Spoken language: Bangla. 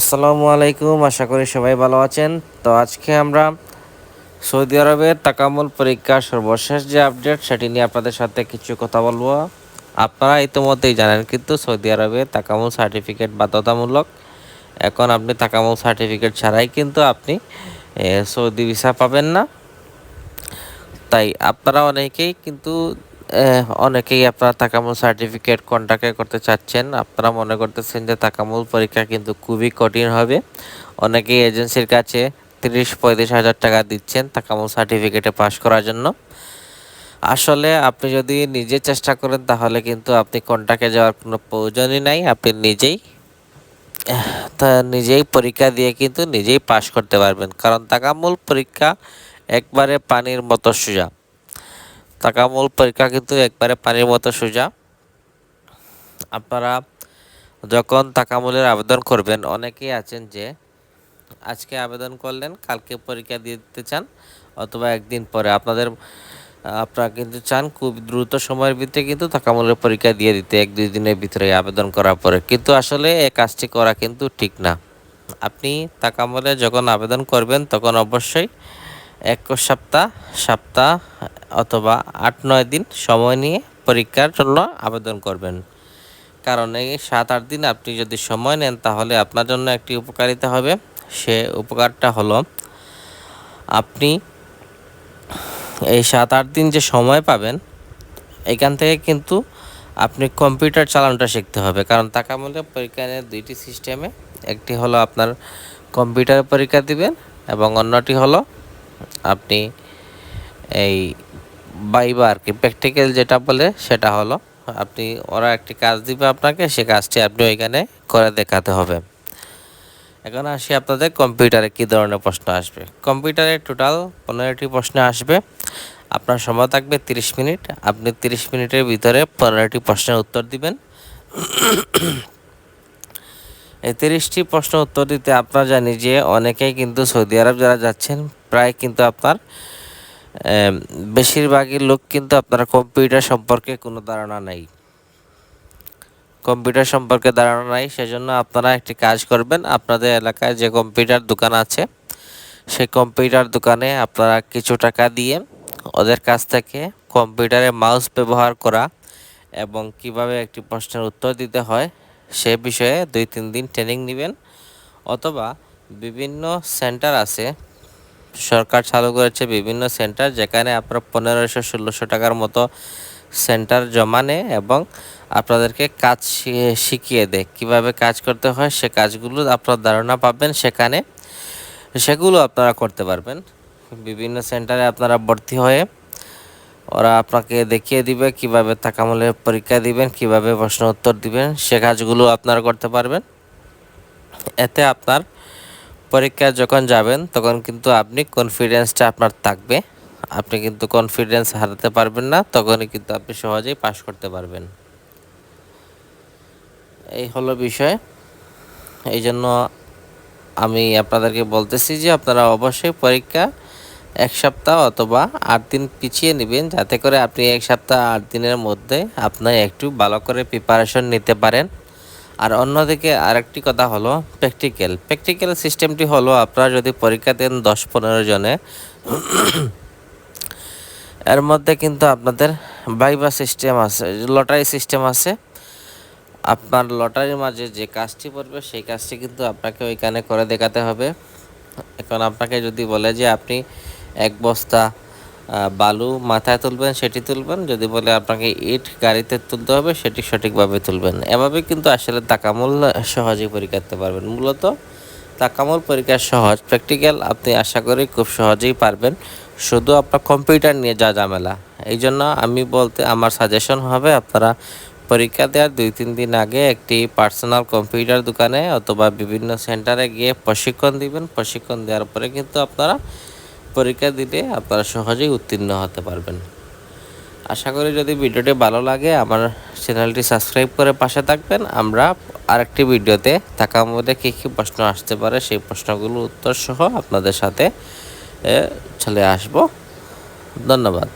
আসসালামু আলাইকুম, আশা করি সবাই ভালো আছেন। তো আজকে আমরা সৌদি আরবের তাকামুল পরীক্ষার সর্বশেষ যে আপডেট, সেটি নিয়ে আপনাদের সাথে কিছু কথা বলব। আপনারা ইতিমধ্যেই জানেন কিন্তু সৌদি আরবে তাকামুল সার্টিফিকেট বাধ্যতামূলক। এখন আপনি তাকামুল সার্টিফিকেট ছাড়াই কিন্তু আপনি সৌদি ভিসা পাবেন না। তাই আপনারা অনেকেই কিন্তু অনেকেই আপনারা তাকামুল সার্টিফিকেট কন্ট্যাক্টে করতে চাচ্ছেন। আপনারা মনে করতেছেন যে তাকামুল পরীক্ষা কিন্তু খুবই কঠিন হবে। অনেকেই এজেন্সির কাছে তিরিশ পঁয়ত্রিশ হাজার টাকা দিচ্ছেন তাকামুল সার্টিফিকেটে পাশ করার জন্য। আসলে আপনি যদি নিজে চেষ্টা করেন, তাহলে কিন্তু আপনি কন্ট্যাক্টে যাওয়ার কোনো প্রয়োজনই নাই। আপনি নিজেই তা নিজেই পরীক্ষা দিয়ে কিন্তু নিজেই পাশ করতে পারবেন। কারণ তাকামুল পরীক্ষা একবারে পানির মতো সোজা। তাকামুল পরীক্ষা কিন্তু একবারে পানির মতো সোজা। আপনারা যখন তাকামুলের আবেদন করবেন, অনেকেই আছেন যে আজকে আবেদন করলেন, কালকে পরীক্ষা দিতে চান অথবা একদিন পরে। আপনাদের, আপনারা কিন্তু চান খুব দ্রুত সময়ের ভিতরে কিন্তু তাকামুলের পরীক্ষা দিয়ে দিতে, এক দুই দিনের ভিতরে আবেদন করার পরে। কিন্তু আসলে এই কাজটি করা কিন্তু ঠিক না। আপনি তাকামুলে যখন আবেদন করবেন, তখন অবশ্যই এক সপ্তাহ সপ্তাহ অথবা আট নয় দিন সময় নিয়ে পরীক্ষার জন্য আবেদন করবেন। কারণ এই সাত আট দিন আপনি যদি সময় নেন তাহলে আপনার জন্য একটি উপকারিতা হবে। সে উপকারটা হলো আপনি এই সাত আট দিন যে সময় পাবেন, এখান থেকে কিন্তু আপনি কম্পিউটার চালানোটা শিখতে হবে। কারণ তাকামূল্যে পরীক্ষা নেয় দুইটি সিস্টেমে, একটি হলো আপনার কম্পিউটার পরীক্ষা দিবেন এবং অন্যটি হলো আপনি এই বাইবা আর কি প্র্যাকটিক্যাল যেটা বলে সেটা হলো, আপনি ওরা একটি কাজ দিবে আপনাকে, সে কাজটি আপনি ওইখানে করে দেখাতে হবে। এখন আসি আপনাদের কম্পিউটারে কী ধরনের প্রশ্ন আসবে। কম্পিউটারে টোটাল পনেরোটি প্রশ্ন আসবে। আপনার সময় থাকবে তিরিশ মিনিট। আপনি তিরিশ মিনিটের ভিতরে পনেরোটি প্রশ্নের উত্তর দিবেন। এই তিরিশটি প্রশ্ন উত্তর দিতে আপনারা জানি যে অনেকেই কিন্তু সৌদি আরব যারা যাচ্ছেন প্রায় কিন্তু আপনার বেশিরভাগই লোক কিন্তু আপনার কম্পিউটার সম্পর্কে কোনো ধারণা নেই। কম্পিউটার সম্পর্কে ধারণা নাই, সেজন্য আপনারা একটি কাজ করবেন, আপনাদের এলাকায় যে কম্পিউটার দোকান আছে, সেই কম্পিউটার দোকানে আপনারা কিছু টাকা দিয়ে ওদের কাছ থেকে কম্পিউটারে মাউস ব্যবহার করা এবং কীভাবে একটি প্রশ্নের উত্তর দিতে হয়, সে বিষয়ে দুই তিন দিন ট্রেনিং নেবেন। অথবা বিভিন্ন সেন্টার আছে সরকার চালু করেছে বিভিন্ন সেন্টার, যেখানে আপনার পনেরোশো, ষোলোশো টাকার মতো সেন্টার জমা নেয় এবং আপনাদেরকে কাজ শিখিয়ে দেয়। কীভাবে কাজ করতে হয়, সে কাজগুলো আপনার ধারণা পাবেন, সেখানে সেগুলো আপনারা করতে পারবেন। বিভিন্ন সেন্টারে আপনারা ভর্তি হয়ে ওরা আপনাকে দেখিয়ে দিবে, কীভাবে তাকামূলের পরীক্ষা দিবেন, কীভাবে প্রশ্ন উত্তর দিবেন, সে কাজগুলো আপনারা করতে পারবেন। এতে আপনার পরীক্ষা যখন যাবেন, তখন কিন্তু আপনি কনফিডেন্সটা আপনার থাকবে। আপনি কিন্তু কনফিডেন্স হারাতে পারবেন না, তখনই কিন্তু আপনি সহজেই পাশ করতে পারবেন। এই হলো বিষয়। এই জন্য আমি আপনাদেরকে বলতেছি যে আপনারা অবশ্যই পরীক্ষা এক সপ্তাহ অথবা আট দিন পিছিয়ে নেবেন, যাতে করে আপনি এক সপ্তাহ, আট দিনের মধ্যে আপনি একটু ভালো করে প্রিপারেশন নিতে পারেন। আর অন্যদিকে আরেকটি কথা হলো প্র্যাকটিক্যাল প্র্যাকটিক্যাল সিস্টেমটি হলো আপনারা যদি পরীক্ষা দেন দশ পনেরো জনে। এর মধ্যে কিন্তু আপনাদের বাইবা সিস্টেম আছে, লটারি সিস্টেম আছে। আপনার লটারির মাঝে যে কাজটি পড়বে সেই কাজটি কিন্তু আপনাকে ওইখানে করে দেখাতে হবে। এখন আপনাকে যদি বলে যে আপনি এক বস্তা বালু মাথায় তুলবেন, সেটি তুলবেন। যদি বলে আপনাকে ইট গাড়িতে তুলতে হবে, সেটি সঠিকভাবে তুলবেন। এভাবে কিন্তু আসলে তাকামূল সহজেই পরীক্ষা করতে পারবেন। মূলত তাকামূল পরীক্ষা সহজ প্র্যাকটিক্যাল আপনি আশা করি খুব সহজেই পারবেন। শুধু আপনার কম্পিউটার নিয়ে যা ঝামেলা। এই জন্য আমি বলতে, আমার সাজেশন হবে আপনারা পরীক্ষা দেওয়ার দুই, তিন দিন আগে একটি পার্সোনাল কম্পিউটার দোকানে অথবা বিভিন্ন সেন্টারে গিয়ে প্রশিক্ষণ দিবেন। প্রশিক্ষণ দেওয়ার পরে কিন্তু আপনারা পরীক্ষা দিলে আপনারা সহজেই উত্তীর্ণ হতে পারবেন। আশা করি যদি ভিডিওটি ভালো লাগে, আমার চ্যানেলটি সাবস্ক্রাইব করে পাশে থাকবেন। আমরা আরেকটি ভিডিওতে থাকার মধ্যে কী কী প্রশ্ন আসতে পারে, সেই প্রশ্নগুলো উত্তর সহ আপনাদের সাথে চলে আসব। ধন্যবাদ।